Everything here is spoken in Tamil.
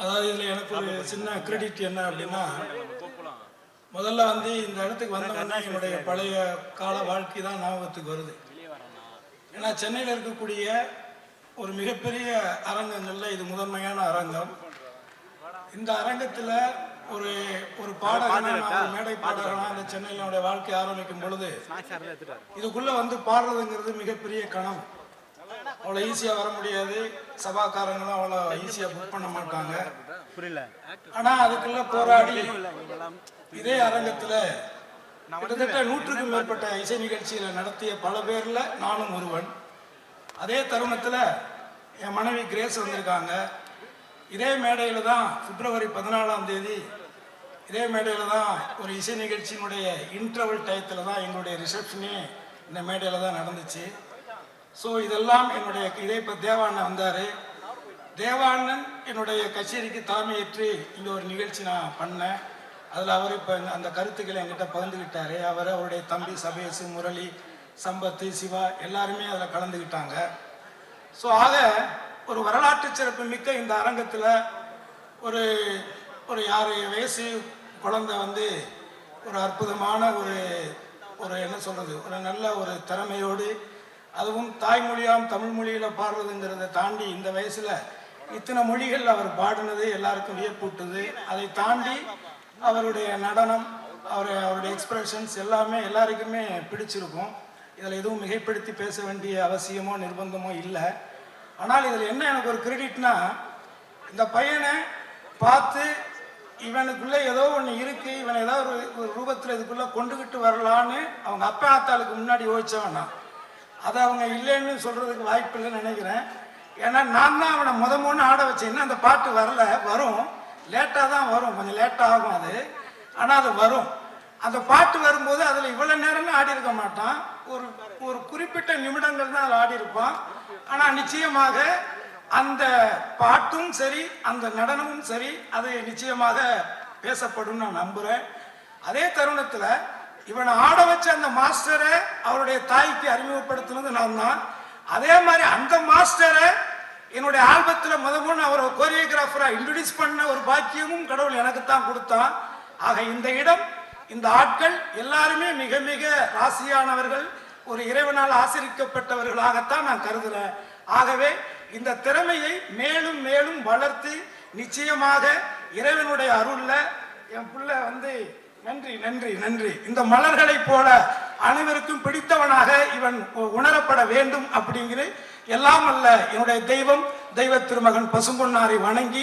அதாவது இதில் எனக்கு ஒரு சின்ன கிரெடிட் என்ன அப்படின்னா முதல்ல வந்து இந்த இடத்துக்கு வந்தவொடனே என்னுடைய பழைய கால வாழ்க்கை தான் ஞாபகத்துக்கு வருது. ஏன்னா சென்னையில் இருக்கக்கூடிய ஒரு மிகப்பெரிய அரங்கங்களில் இது முதன்மையான அரங்கம். இந்த அரங்கத்தில் ஒரு ஒரு பாடகனா நான் ஒரு மேடை பாடகனா இந்த சென்னையில் என்னுடைய வாழ்க்கை ஆரம்பிக்கும் பொழுது இதுக்குள்ள வந்து பாடுறதுங்கிறது மிகப்பெரிய கனவு. அவ்வளோ ஈஸியாக வர முடியாது. சபாக்காரங்களும் அவ்வளோ ஈஸியாக புக் பண்ண மாட்டாங்க. புரியல. ஆனால் அதுக்குள்ள போராடி இதே அரங்கத்தில் கிட்டத்தட்ட நூற்றுக்கும் மேற்பட்ட இசை நிகழ்ச்சிகளை நடத்திய பல பேர்ல நானும் ஒருவன். அதே தருணத்தில் என் மனைவி கிரேஸ் வந்திருக்காங்க. இதே மேடையில் தான் பிப்ரவரி பதினாலாம் தேதி இதே மேடையில் தான் ஒரு இசை நிகழ்ச்சியினுடைய இன்டர்வல் டயத்தில் தான் எங்களுடைய ரிசப்ஷனே இந்த மேடையில் தான் நடந்துச்சு. ஸோ இதெல்லாம் என்னுடைய இதே இப்போ தேவாண்ணன் வந்தார். தேவாண்ணன் என்னுடைய கச்சேரிக்கு தலைமையேற்று இங்கே ஒரு நிகழ்ச்சி நான் பண்ணேன். அதில் அவர் இப்போ அந்த கருத்துக்களை என்கிட்ட பகிர்ந்துக்கிட்டார் அவர் அவருடைய தம்பி சபேசு முரளி சம்பத்து சிவா எல்லாருமே அதில் கலந்துக்கிட்டாங்க ஸோ ஆக ஒரு வரலாற்று சிறப்பு மிக்க இந்த அரங்கத்தில் ஒரு ஒரு ஆறு வயசு குழந்தை வந்து ஒரு அற்புதமான ஒரு ஒரு என்ன சொல்கிறது ஒரு நல்ல ஒரு திறமையோடு அதுவும் தாய்மொழியாம் தமிழ் மொழியில் பாடுறதுங்கிறத தாண்டி இந்த வயசில் இத்தனை மொழிகள் அவர் பாடினது எல்லாருக்கும் வியப்பூட்டுது. அதை தாண்டி அவருடைய நடனம் அவர் அவருடைய எக்ஸ்பிரஷன்ஸ் எல்லாமே எல்லாருக்குமே பிடிச்சிருக்கும். இதில் எதுவும் மிகைப்படுத்தி பேச வேண்டிய அவசியமோ நிர்பந்தமோ இல்லை. ஆனால் இதில் என்ன எனக்கு ஒரு கிரெடிட்னா இந்த பையனை பார்த்து இவனுக்குள்ளே ஏதோ ஒன்று இருக்கு இவன் ஏதோ ஒரு ஒரு ரூபத்தில் இதுக்குள்ளே கொண்டுகிட்டு வரலான்னு அவங்க அப்பா ஆத்தாளுக்கு முன்னாடி யோசிச்சவன் நான். அதை அவங்க இல்லைன்னு சொல்றதுக்கு வாய்ப்பு இல்லைன்னு நினைக்கிறேன். ஏன்னா நான் தான் அவனை முத மூணு ஆட வச்சேன்னா அந்த பாட்டு வரல வரும். லேட்டாக தான் வரும் கொஞ்சம் லேட்டாக ஆகும் அது. ஆனால் அது வரும். அந்த பாட்டு வரும்போது அதில் இவ்வளோ நேரம்லாம் ஆடி இருக்க மாட்டான். ஒரு ஒரு குறிப்பிட்ட நிமிடங்கள் தான் அதில் ஆடி இருப்பான் ஆனால் நிச்சயமாக அந்த பாட்டும் சரி அந்த நடனமும் சரி அது நிச்சயமாக பேசப்படும் நான் நம்புகிறேன் அதே தருணத்தில் இவனை ஆட வச்ச அந்த மாஸ்டரை அவருடைய தாய்க்கு அறிமுகப்படுத்தினது நான் தான். அதே மாதிரி அந்த மாஸ்டரை என்னுடைய ஆல்பத்தில் முத முன் அவரை கோரியோகிராஃபராக இன்ட்ரடியூஸ் பண்ண ஒரு பாக்கியமும் கடவுள் எனக்கு தான் கொடுத்தான். ஆக இந்த இடம் இந்த ஆட்கள் எல்லாருமே மிக மிக ராசியானவர்கள் ஒரு இறைவனால் ஆசிரிக்கப்பட்டவர்களாகத்தான் நான் கருதுகிறேன் ஆகவே இந்த திறமையை மேலும் மேலும் வளர்த்து நிச்சயமாக இறைவனுடைய அருளில் என் பிள்ளை வந்து நன்றி நன்றி நன்றி. இந்த மலர்களைப் போல அனைவருக்கும் பிடித்தவனாக இவன் உணரப்பட வேண்டும் அப்படிங்கிற எல்லாம் அல்ல. என்னுடைய தெய்வம் தெய்வ திருமகன் பசும்பொன்னாரை வணங்கி